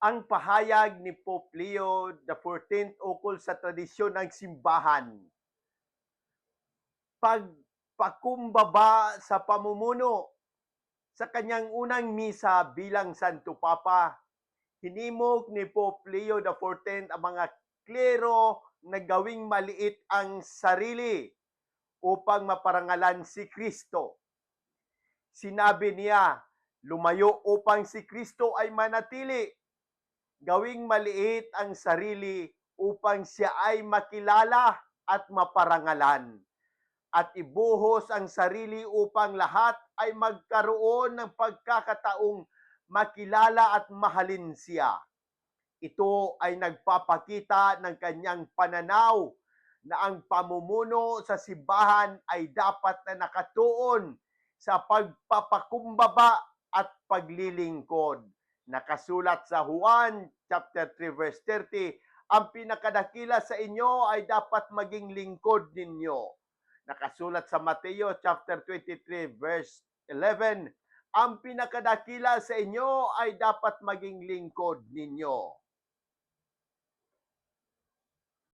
ang pahayag ni Pope Leo XIV ukol sa tradisyon ng simbahan. Pagpakumbaba sa pamumuno sa kanyang unang misa bilang Santo Papa, hinimok ni Pope Leo XIV ang mga klero na gawing maliit ang sarili upang maparangalan si Kristo. Sinabi niya, lumayo upang si Kristo ay manatili. Gawing maliit ang sarili upang siya ay makilala at maparangalan. At ibuhos ang sarili upang lahat ay magkaroon ng pagkakataong makilala at mahalin siya. Ito ay nagpapakita ng kanyang pananaw na ang pamumuno sa simbahan ay dapat na nakatuon sa pagpapakumbaba at paglilingkod. Nakasulat sa Juan chapter 3 verse 30, ang pinakadakila sa inyo ay dapat maging lingkod ninyo. Nakasulat sa Mateo chapter 23 verse 11, ang pinakadakila sa inyo ay dapat maging lingkod ninyo.